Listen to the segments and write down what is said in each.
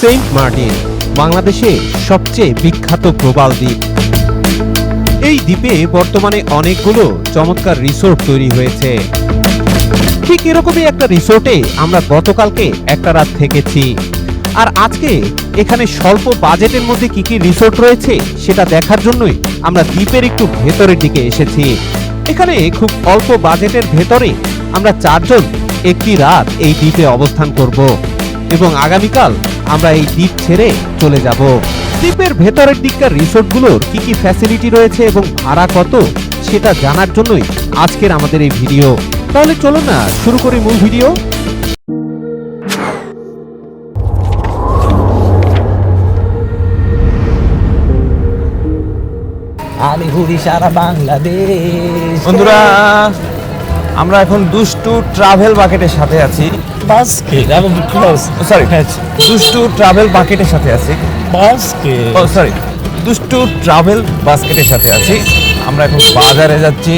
Saint Martin, বাংলাদেশে সবচেয়ে বিখ্যাত প্রবাল দ্বীপ। এই দ্বীপে বর্তমানে অনেকগুলো চমৎকার রিসোর্ট তৈরি হয়েছে। ঠিক এরকমই একটা রিসোর্টে আমরা গতকালকে একটা রাত থেকেছি। আর আজকে এখানে স্বল্প বাজেটের মধ্যে কি কি রিসোর্ট রয়েছে সেটা দেখার জন্যই আমরা দ্বীপের একটু ভেতরের দিকে এসেছি। এখানে খুব অল্প বাজেটের ভেতরে আমরা চারজন একটি রাত এই দ্বীপে অবস্থান করব। এবং আগামীকাল আমরা এই দ্বীপ ছেড়ে চলে যাব। দ্বীপের ভেতরের দিককার রিসোর্টগুলোর কি কি ফ্যাসিলিটি রয়েছে এবং ভাড়া কত সেটা জানার জন্যই আজকের আমাদের এই ভিডিও। তাহলে চলো না শুরু করি মূল ভিডিও। আমি ঘুরি সারা বাংলাদেশ। বন্ধুরা আমরা এখন দুষ্টু ট্রাভেল বাকেটের সাথে আছি। ক্লোজ সরি দুষ্টু ট্রাভেল বাকেটের সাথে আছি। সরি দুষ্টু ট্রাভেল বাস্কেটের সাথে আছি। আমরা এখন বাজারে যাচ্ছি।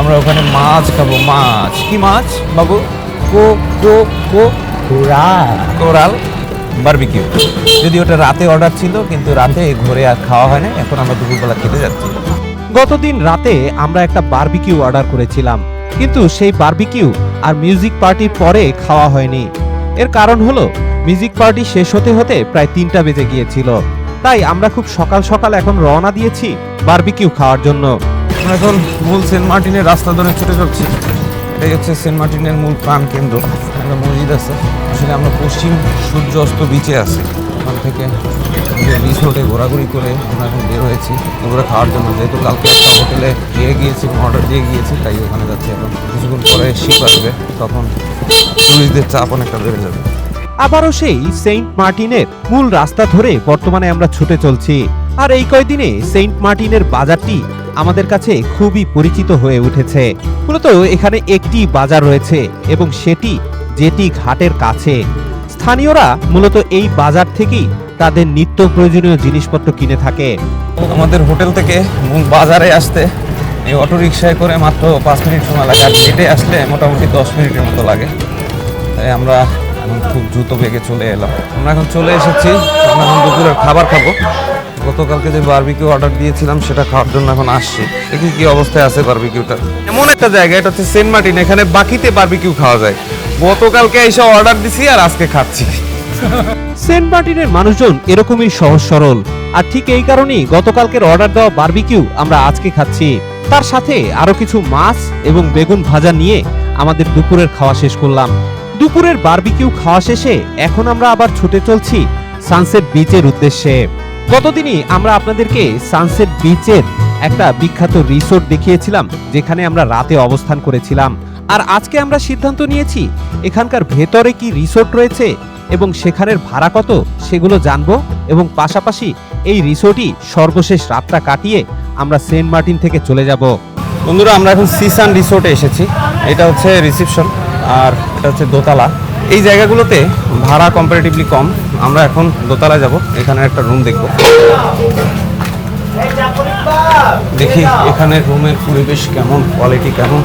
আমরা ওখানে মাছ খাব মাছ। কি মাছ বাবু? কো কো কো? ঘোরা কোরাল বারবিকিউ যদি ওটা রাতে অর্ডার ছিল কিন্তু রাতে ঘুরে আর খাওয়া হয় না এখন আমরা দুপুরবেলা খেতে যাচ্ছি। গতদিন রাতে আমরা একটা বারবিকিউ অর্ডার করেছিলাম। কিন্তু সেই বার্বিকিউ আর মিউজিক পার্টির পরে খাওয়া হয়নি। এর কারণ হলো, মিউজিক পার্টি শেষ হতে হতে প্রায় তিনটা বেজে গিয়েছিল। তাই আমরা খুব সকাল সকাল এখন রওনা দিয়েছি বার্বিকিউ খাওয়ার জন্য। এখন মূল সেন্ট মার্টিনের রাস্তা ধরে ছুটে চলছি এটাই হচ্ছে সেন্ট মার্টিনের মূল প্রাণ কেন্দ্র একটা মসজিদ আছে। আসলে আমরা পশ্চিম সূর্য অস্ত বিচে আছি। ওখান থেকে রিসোর্টে ঘোরাঘুরি করে আমরা এখন বের হয়েছি। ওগুলো খাওয়ার জন্য যেহেতু কালকে একটা হোটেলে দিয়ে গিয়েছি অর্ডার দিয়ে গিয়েছি, তাই ওখানে যাচ্ছি এখন। কিছুক্ষণ পরে শিপ আসবে, তখন টুরিস্টদের চাপ অনেকটা বেড়ে যাবে। আবারও সেই সেন্ট মার্টিনের মূল রাস্তা ধরে বর্তমানে আমরা ছুটে চলছি। আর এই কয়দিনে সেন্ট মার্টিনের বাজারটি আমাদের কাছে খুবই পরিচিত হয়ে উঠেছে। মূলত এখানে একটি বাজার রয়েছে এবং সেটি জেটি ঘাটের কাছে। স্থানীয়রা মূলত এই বাজার থেকেই তাদের নিত্য প্রয়োজনীয় জিনিসপত্র কিনে থাকে। আমাদের হোটেল থেকে বাজারে আসতে এই অটো রিক্সায় করে মাত্র পাঁচ মিনিট সময় লাগে, আর হেঁটে আসলে মোটামুটি দশ মিনিটের মতো লাগে। তাই আমরা খুব দ্রুত বেগে চলে এলাম। আমরা এখন চলে এসেছি, আমরা এখন দুপুরের খাবার খাব। গতকালকে যে বারবিকিউ অর্ডার দিয়েছিলাম, সেটা খাওয়ার জন্য এখন আসছি। দেখি কি অবস্থায় আছে বারবিকিউটা এমন একটা জায়গা, এটা হচ্ছে সেন্ট মার্টিন এখানে বাকিতে বারবিকিউ খাওয়া যায়। গতকালকে এসে অর্ডার দিছি আর আজকে খাচ্ছি। সেন্ট মার্টিনের মানুষজন এরকমই সহজ সরল। আর ঠিক এই কারণেই গতকালকের অর্ডার দেওয়া বারবিকিউ আমরা আজকে খাচ্ছি। তার সাথে আরও কিছু মাছ এবং বেগুন ভাজা নিয়ে আমাদের দুপুরের খাওয়া শেষ করলাম। দুপুরের বারবিকিউ খাওয়া শেষে এখন আমরা আবার ছুটে চলছি সানসেট বিচের উদ্দেশ্যে। গতদিনই আমরা আপনাদেরকে সানসেট বিচের একটা বিখ্যাত রিসোর্ট দেখিয়েছিলাম, যেখানে আমরা রাতে অবস্থান করেছিলাম। আর আজকে আমরা সিদ্ধান্ত নিয়েছি, এখানকার ভেতরে কি রিসোর্ট রয়েছে এবং সেখানের ভাড়া কত সেগুলো জানব এবং পাশাপাশি এই রিসোর্টই সর্বশেষ রাতটা কাটিয়ে আমরা সেন্ট মার্টিন থেকে চলে যাব। বন্ধুরা, আমরা এখন সিসান রিসোর্টে এসেছি। এটা হচ্ছে রিসেপশন আর এটা হচ্ছে দোতলা। এই জায়গাগুলোতে ভাড়া কম্পারেটিভলি কম। আমরা এখন দোতলায় যাব। এখানে একটা রুম দেখব। দেখি এখানে রুমের পরিবেশ কেমন কোয়ালিটি কেমন।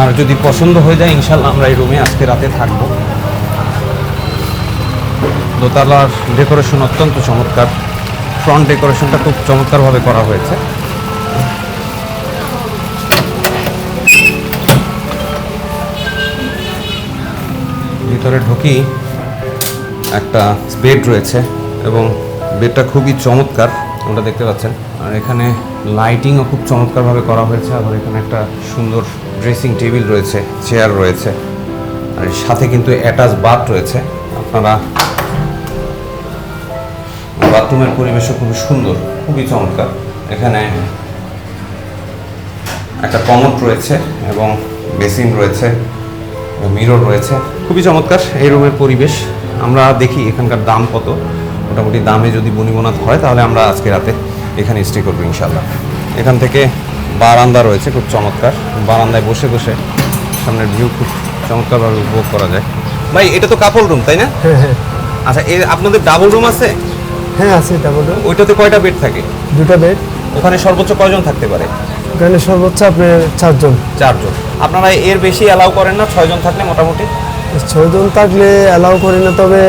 আর যদি পছন্দ হয়ে যায়, ইনশাল্লাহ আমরা এই রুমে আজকে রাতে থাকব। দোতলার ডেকোরেশন অত্যন্ত চমৎকার। ফ্রন্ট ডেকোরেশনটা খুব চমৎকারভাবে করা হয়েছে। ভিতরে ঢুকি একটা বেড রয়েছে এবং বেডটা খুবই চমৎকার ওটা দেখতে পাচ্ছেন। আর এখানে লাইটিংও খুব চমৎকারভাবে করা হয়েছে। আবার এখানে একটা সুন্দর ড্রেসিং টেবিল রয়েছে, চেয়ার রয়েছে, আর সাথে কিন্তু অ্যাটাচ বাথ রয়েছে। আপনারা বাথরুমের পরিবেশও খুবই সুন্দর, খুবই চমৎকার। এখানে একটা কমোড রয়েছে এবং বেসিন রয়েছে, মিরর রয়েছে, খুবই চমৎকার এই রুমের পরিবেশ। আমরা দেখি এখানকার দাম কত। মোটামুটি দামে যদি বনিবনাথ হয়, তাহলে আমরা আজকে রাতে এখানে স্টে করব ইনশাল্লাহ এখান থেকে বারান্দা রয়েছে খুব চমৎকার। বারান্দায় বসে বসে সামনের ভিউ খুব চমৎকারভাবে উপভোগ করা যায়। ভাই এটা তো কাপড় রুম তাই না? হ্যাঁ হ্যাঁ। আচ্ছা এর আপনাদের ডাবল রুম আছে? হ্যাঁ আছে ডাবল রুম ওইটাতে কয়টা বেড থাকে? দুটো বেড ওখানে সর্বোচ্চ কয়জন থাকতে পারে? ওখানে সর্বোচ্চ আপনার চারজন। চারজন। আপনারা এর বেশি অ্যালাউ করেন না ছয়জন থাকলে মোটামুটি? ছয়জন থাকলে অ্যালাউ করি না তবে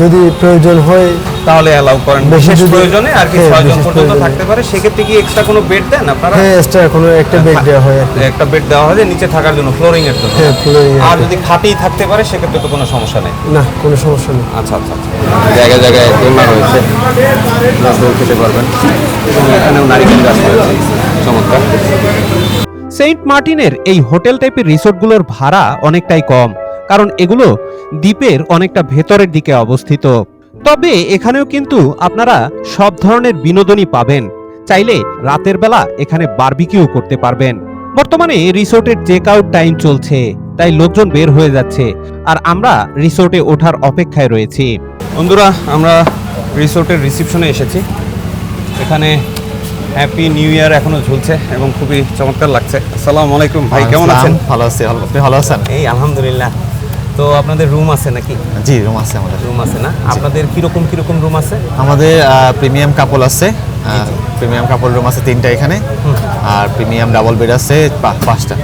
যদি প্রয়োজন হয় তাহলে অ্যালাউ করেন। বেশি বিশেষ প্রয়োজনে আর কি হ্যাঁ, ছয়জন পর্যন্ত থাকতে পারে। সেক্ষেত্রে কি এক্সট্রা কোনো বেড দেন আপনারা? হ্যাঁ এক্সট্রা কোনো একটা বেড দেওয়া হয় একটা বেড দেওয়া হয় যে নিচে থাকার জন্য ফ্লোরিং এর জন্য। হ্যাঁ এর আর যদি খাটেই থাকতে পারে সেক্ষেত্রে তো কোনো সমস্যা নেই। না কোনো সমস্যা নেই। আচ্ছা আচ্ছা আচ্ছা। জায়গায় জায়গায় দোলনা রয়েছে। আপনারা দোল খেতে পারবেন। এবং এখানেও নারিকেল গাছ রয়েছে। চমৎকার। সেন্ট মার্টিনের এই হোটেল টাইপের রিসোর্টগুলোর ভাড়া অনেকটাই কম। কারণ এগুলো দ্বীপের অনেকটা ভেতরের দিকে অবস্থিত। তবে এখানেও কিন্তু আপনারা সব ধরনের বিনোদনই পাবেন। চাইলে রাতের বেলা এখানে বারবিকিউ করতে পারবেন। বর্তমানে রিসোর্টের চেক আউট টাইম চলছে তাই লোকজন বের হয়ে যাচ্ছে আর আমরা রিসোর্টে ওঠার অপেক্ষায় রয়েছি। বন্ধুরা আমরা রিসোর্টের রিসিপশনে এসেছি। এখানে হ্যাপি নিউ ইয়ার এখনও ঝুলছে এবং খুবই চমৎকার লাগছে। আসসালামু আলাইকুম ভাই কেমন আছেন? ভালো আছি আপনি ভালো আছেন? এই আলহামদুলিল্লাহ। তো আপনাদের রুম আছে নাকি? জি রুম আছে আমাদের। রুম আছে না? আপনাদের কীরকম কীরকম রুম আছে? আমাদের প্রিমিয়াম কাপল আছে। প্রিমিয়াম কাপল রুম আছে তিনটা এখানে। আর প্রিমিয়াম ডাবল বেড আছে পাঁচটা।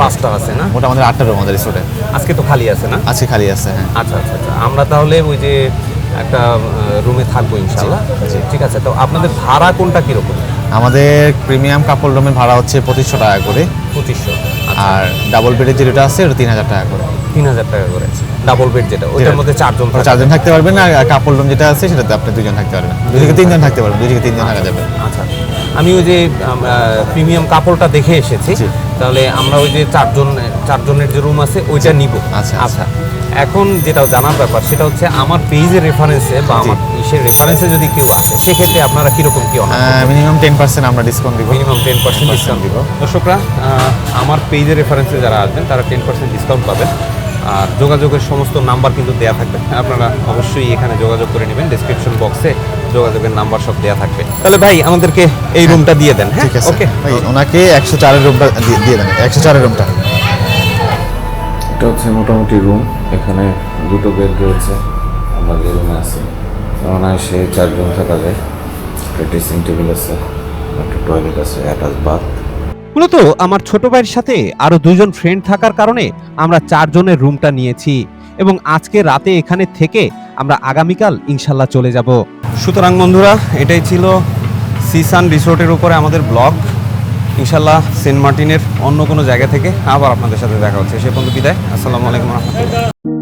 পাঁচটা আছে না? মোটা আমাদের আটটা রুম আমাদের রিসোর্টে আজকে তো খালি আছে না? আজকে খালি আছে হ্যাঁ। আচ্ছা আচ্ছা আচ্ছা। আমরা তাহলে ওই যে একটা রুমে থাকব ইনশাল্লাহ। ঠিক আছে তো আপনাদের ভাড়া কোনটা কীরকম? আমাদের প্রিমিয়াম কাপল রুমের ভাড়া হচ্ছে পঁচিশশো টাকা করে। পঁচিশশো আর ডাবল বেডের যেটা আছে ওটা তিন হাজার টাকা করে। তিন হাজার টাকা করে ডাবল বেড যেটা ওইটার মধ্যে চারজন চারজন থাকতে পারবেন আর কাপল রুম যেটা আছে সেটাতে আপনি দুজন থাকতে পারবেন। দুই থেকে তিনজন থাকতে পারবেন দুই থেকে তিনজন থাকা যাবে। আচ্ছা আমি ওই যে প্রিমিয়াম কাপড়টা দেখে এসেছি। তাহলে আমরা ওই যে চারজন চারজনের যে রুম আছে ওইটা নিব। আচ্ছা, আচ্ছা। এখন যেটা জানার ব্যাপার সেটা হচ্ছে আমার পেজের রেফারেন্সে বা আমার ইসের রেফারেন্সে যদি কেউ আসে সেক্ষেত্রে আপনারা কীরকম কি মিনিমাম টেন পার্সেন্ট আমরা ডিসকাউন্ট দিব। মিনিমাম টেন পার্সেন্ট ডিসকাউন্ট দিব। দর্শকরা আমার পেজের রেফারেন্সে যারা আসবেন তারা টেন পার্সেন্ট ডিসকাউন্ট পাবেন। আর যোগাযোগের সমস্ত নাম্বার কিন্তু দেয়া থাকবে। আপনারা অবশ্যই এখানে যোগাযোগ করে নেবেন। ডিসক্রিপশন বক্সে যোগাযোগের নাম্বার সব দেয়া থাকবে। তাহলে ভাই আমাদেরকে এই রুমটা দিয়ে দেন হ্যাঁ? ঠিক আছে। ওকে ভাই, ওনাকে একশো চারের রুমটা দিয়ে- দিয়ে দেন। একশো চারের রুমটা এটা হচ্ছে মোটামুটি রুম এখানে দুটো বেড রয়েছে। আমরা যে রুমে আছি অনায়াসে চারজন থাকা যায়। একটা ড্রেসিং টেবিল আছে একটা টয়লেট আছে অ্যাটাচ বাথ মূলত আমার ছোট ভাইয়ের সাথে আরও দুজন ফ্রেন্ড থাকার কারণে আমরা চারজনের রুমটা নিয়েছি এবং আজকে রাতে এখানে থেকে আমরা আগামীকাল ইনশাল্লাহ চলে যাব। সুতরাং বন্ধুরা, এটাই ছিল সিসান রিসোর্টের উপরে আমাদের ব্লগ ইনশাল্লাহ সেন্ট মার্টিনের অন্য কোনো জায়গা থেকে আবার আপনাদের সাথে দেখা হচ্ছে। সে পর্যন্ত বিদায়। আসসালামু আলাইকুম রহমতুল্লাহ।